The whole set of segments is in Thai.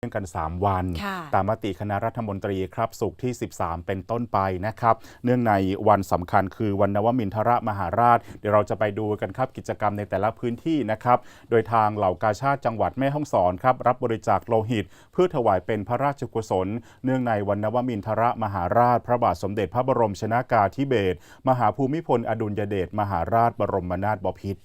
เนื่องกัน 3 วันค่ะตามมติคณะรัฐมนตรีครับสุกร์ที่ 13 เป็นต้นไปนะครับ เนื่องในวันสำคัญคือวันนวมินทรมหาราช เดี๋ยวเราจะไปดูกันครับกิจกรรมในแต่ละพื้นที่นะครับ โดยทางเหล่ากาชาติจังหวัดแม่ฮ่องสอนครับรับบริจาคโลหิต เพื่อถวายเป็นพระราชกุศล เนื่องในวันนวมินทรมหาราช พระบาทสมเด็จพระบรมชนากาธิเบศรมหาภูมิพลอดุลยเดชมหาราชบรมนาถบพิตร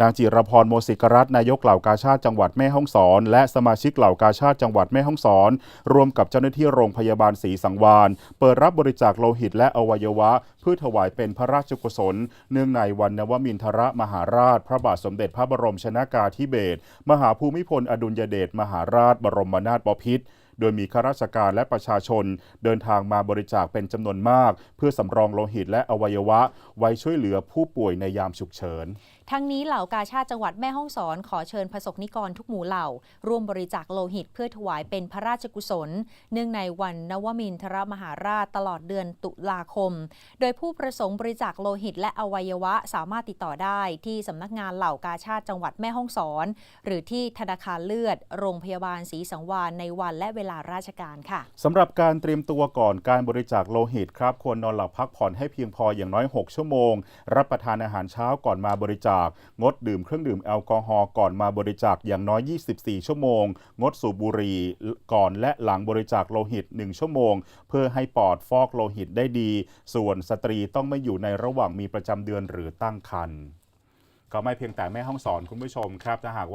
นางจิรพรโมสิกรัตนายกเหล่ากาชาติจังหวัดแม่ฮ่องสอน และสมาชิกเหล่ากาชาติจังหวัดแม่ฮ่องสอน รวมกับเจ้าหน้าที่โรงพยาบาลศรีสังวานเปิดรับบริจาคโลหิตและอวัยวะ เพื่อถวายเป็นพระราชกุศล เนื่องในวันนวมินทรมหาราช พระบาทสมเด็จพระบรมชนากาธิเบศรมหาภูมิพลอดุลยเดชมหาราชบรมนาถบพิตร โดยมีข้าราชการและประชาชน เดินทางมาบริจาคเป็นจำนวนมาก เพื่อสำรองโลหิตและอวัยวะ ไว้ช่วยเหลือผู้ป่วยในยามฉุกเฉิน ทั้งนี้เหล่ากาชาติจังหวัดแม่ฮ่องสอนขอเชิญประสบนิกรทุกหมู่เหล่า ร่วมบริจาคโลหิตเพื่อถวายเป็นพระราชกุศล เนื่องในวันนวมินทรมหาราชตลอดเดือนตุลาคม โดยผู้ประสงค์บริจาคโลหิตและอวัยวะสามารถติดต่อได้ที่สำนักงานเหล่ากาชาติจังหวัดแม่ฮ่องสอน หรือที่ธนาคารเลือด โรงพยาบาลศรีสังวานในวันและเวลาราชการค่ะสำหรับการเตรียมตัวก่อนการบริจาคโลหิตครับควรนอนหลับพักผ่อนให้เพียงพออย่างน้อย 6 ชั่วโมง รับประทานอาหารเช้าก่อนมาบริจาค งดดื่มเครื่องดื่มแอลกอฮอล์ก่อนมาบริจาคอย่างน้อย 24 ชั่วโมง งดสูบบุหรี่ก่อนและหลังบริจาคโลหิต 1 ชั่วโมง เพื่อให้ปอดฟอกโลหิตได้ดี ส่วนสตรีต้องไม่อยู่ในระหว่างมีประจำเดือนหรือตั้งครรภ์ก็ไม่เพียงแต่แม่ห้องสอนคุณผู้ชมครับถ้าหากว่า